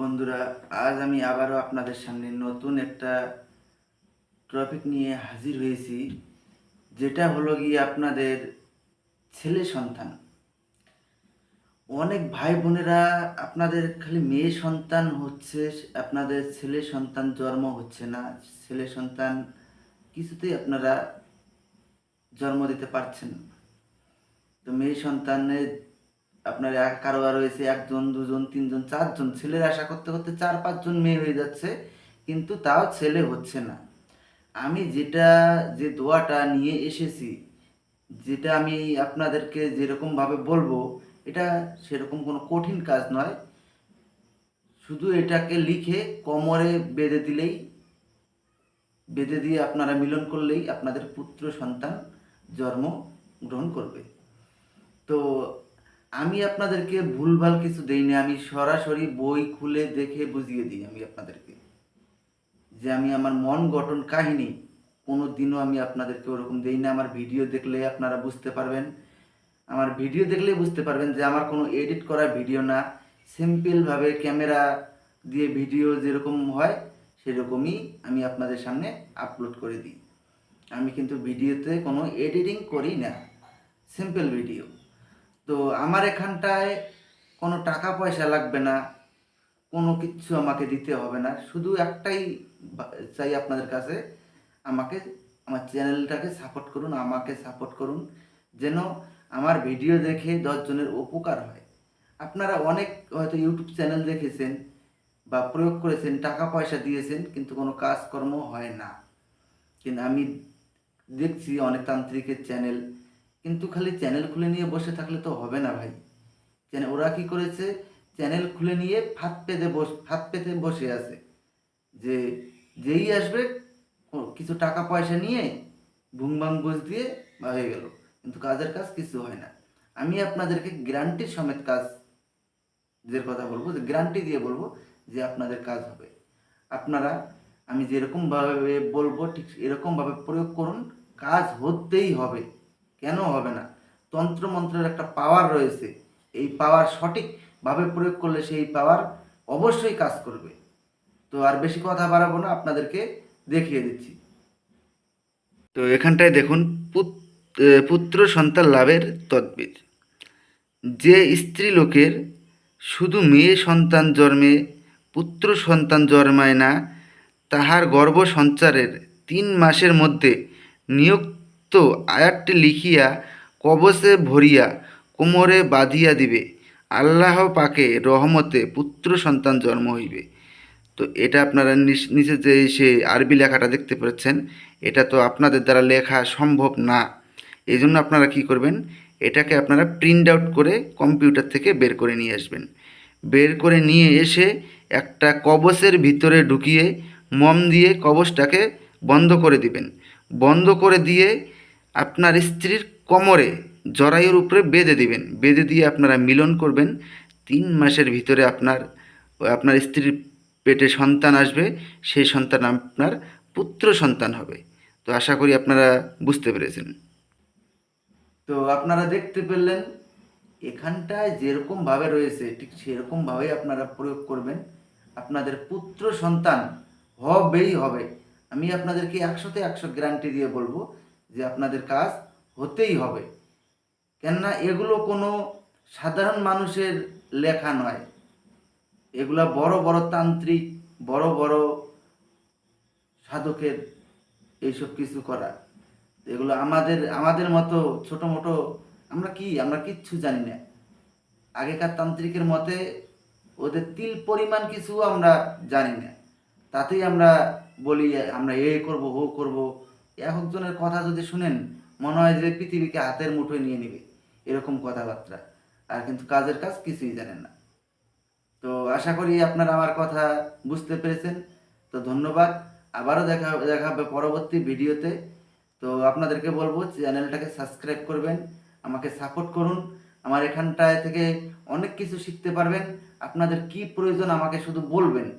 বন্ধুরা, আজ আমি আবারও আপনাদের সামনে নতুন একটা টপিক নিয়ে হাজির হয়েছি, যেটা হলো গিয়ে আপনাদের ছেলে সন্তান। অনেক ভাই বোনেরা আপনাদের খালি মেয়ে সন্তান হচ্ছে, আপনাদের ছেলে সন্তান জন্ম হচ্ছে না, ছেলে সন্তান কিছুতেই আপনারা জন্ম দিতে পারছেন তো মেয়ে সন্তানের আপনার এক কারও রয়েছে একজন, দুজন, তিনজন, চারজন, ছেলের আশা করতে করতে চার, পাঁচজন মেয়ে হয়ে যাচ্ছে, কিন্তু তাও ছেলে হচ্ছে না। আমি যেটা, যে দোয়াটা নিয়ে এসেছি, যেটা আমি আপনাদেরকে যেরকমভাবে বলব, এটা সেরকম কোনো কঠিন কাজ নয়। শুধু এটাকে লিখে কোমরে বেঁধে দিলেই, বেঁধে দিয়ে আপনারা মিলন করলেই আপনাদের পুত্র সন্তান জন্ম গ্রহণ করবে। তো আমি আপনাদেরকে ভুলভাল কিছু দেইনি, আমি সরাসরি বই খুলে দেখে বুঝিয়ে দিই আমি আপনাদেরকে। যে আমি আমার মন গঠন কাহিনী কোনো দিনও আমি আপনাদেরকে ওরকম দেই না আমার ভিডিও দেখলে আপনারা বুঝতে পারবেন। আমার ভিডিও দেখলে বুঝতে পারবেন যে আমার কোনো এডিট করা ভিডিও না। সিম্পলভাবে ক্যামেরা দিয়ে ভিডিও যেরকম হয়, সেরকমই আমি আপনাদের সামনে আপলোড করে দিই। আমি কিন্তু ভিডিওতে কোনো এডিটিং করি না, সিম্পল ভিডিও। তো আমার এখানটায় কোনো টাকা পয়সা লাগবে না, কোনো কিছু আমাকে দিতে হবে না। শুধু একটাই চাই আপনাদের কাছে, আমাকে, আমার চ্যানেলটাকে সাপোর্ট করুন, আমাকে সাপোর্ট করুন, যেন আমার ভিডিও দেখে দশজনের উপকার হয়। আপনারা অনেক হয়তো ইউটিউব চ্যানেল দেখেছেন বা প্রয়োগ করেছেন, টাকা পয়সা দিয়েছেন, কিন্তু কোনো কাজকর্ম হয় না। কিন্তু আমি দেখছি অনেক তান্ত্রিকের চ্যানেল কিন্তু খালি চ্যানেল খুলে নিয়ে বসে থাকলে তো হবে না ভাই। ওরা কি করেছে? চ্যানেল খুলে নিয়ে ফাঁদ পেতে বস ফাঁদ পেতে বসে আছে। যে, যেই আসবে কিছু টাকা পয়সা নিয়ে ভুংবাং বোঝ দিয়ে বা হয়ে গেল। কিন্তু কাজের কাজ কিছু হয় না। আমি আপনাদেরকে গ্যারান্টির সমেত কাজ যে কথা বলব, যে গ্যারান্টি দিয়ে বলব যে আপনাদের কাজ হবে। আপনারা, আমি যেরকমভাবে বলব, ঠিক এরকমভাবে প্রয়োগ করুন, কাজ হতেই হবে। কেন হবে না? তন্ত্র মন্ত্রের একটা পাওয়ার রয়েছে। এই পাওয়ার সঠিকভাবে প্রয়োগ করলে সেই পাওয়ার অবশ্যই কাজ করবে। তো আর বেশি কথা বাড়াবো না, আপনাদেরকে দেখিয়ে দিচ্ছি। তো এখানটায় দেখুন পুত্র সন্তান লাভের তদ্বির। যে স্ত্রী লোকের শুধু মেয়ে সন্তান জন্মে, পুত্র সন্তান জন্মায় না, তাহার গর্ভ সঞ্চারের তিন মাসের মধ্যে নিযুক্ত আয়াতটি লিখিয়া কবচে ভরিয়া কোমরে বাঁধিয়া দিবে। আল্লাহ পাকে রহমতে পুত্র সন্তান জন্ম হইবে। তো এটা আপনারা নিচ- নিচে যে সে আরবি লেখাটা দেখতে পাচ্ছেন এটা তো আপনাদের দ্বারা লেখা সম্ভব না। এই জন্য আপনারা কি করবেন, এটাকে আপনারা প্রিন্ট আউট করে কম্পিউটার থেকে বের করে নিয়ে আসবেন। বের করে নিয়ে এসে একটা কবচের ভিতরে ঢুকিয়ে মম দিয়ে কবচটাকে বন্ধ করে দিবেন। বন্ধ করে দিয়ে আপনার স্ত্রীর কোমরে জরায়ুর উপরে বেঁধে দিবেন। বেঁধে দিয়ে আপনারা মিলন করবেন। তিন মাসের ভিতরে আপনার আপনার স্ত্রীর পেটে সন্তান আসবে। সেই সন্তান আপনার পুত্র সন্তান হবে। তো আশা করি আপনারা বুঝতে পেরেছেন। তো আপনারা দেখতে পেলেন, এখানটায় যেরকমভাবে রয়েছে, ঠিক সেরকমভাবেই আপনারা প্রয়োগ করবেন। আপনাদের পুত্র সন্তান হবেই হবে। আমি আপনাদেরকে একশোতে একশো গ্যারান্টি দিয়ে বলব যে আপনাদের কাজ হতেই হবে। কেননা এগুলো কোনো সাধারণ মানুষের লেখা নয়। এগুলা বড় বড় তান্ত্রিক, বড় বড় সাধকের এইসব কিছু করা। এগুলো আমাদের আমাদের মতো ছোট মোটো আমরা কি? আমরা কিচ্ছু জানি না। আগেকার তান্ত্রিকের মতে ওদের তিল পরিমাণ কিছু আমরা জানি না। তাতেই আমরা বলি, আমরা এ করব, ও করব। একজনের কথা যদি শুনেন, মনে হয় যে পৃথিবীকে হাতের মুঠোয় নিয়ে নেবে, এরকম কথাবার্তা। আর কিন্তু কাজের কাজ কিছুই জানেন না। তো আশা করি আপনারা আমার কথা বুঝতে পেরেছেন। তো ধন্যবাদ। আবারও দেখা দেখা হবে পরবর্তী ভিডিওতে। তো আপনাদেরকে বলব, চ্যানেলটাকে সাবস্ক্রাইব করবেন, আমাকে সাপোর্ট করুন। আমার এখানটায় থেকে অনেক কিছু শিখতে পারবেন। আপনাদের কি প্রয়োজন আমাকে শুধু বলবেন।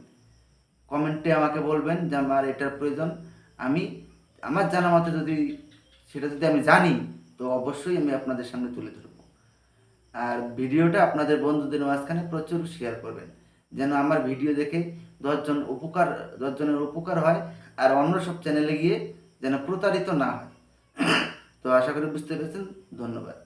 কমেন্টে আমাকে বলবেন যে আমার এটার প্রয়োজন। আমি আমার জানা মতো যদি সেটা যদি আমি জানি, তো অবশ্যই আমি আপনাদের সামনে তুলে ধরব। আর ভিডিওটা আপনাদের বন্ধুদের মাঝখানে প্রচুর শেয়ার করবেন। যেন আমার ভিডিও দেখে দশজন উপকার, দশজনের উপকার হয়, আর অন্য সব চ্যানেলে গিয়ে যেন প্রতারিত না হয়। তো আশা করি বুঝতে পেরেছেন। ধন্যবাদ।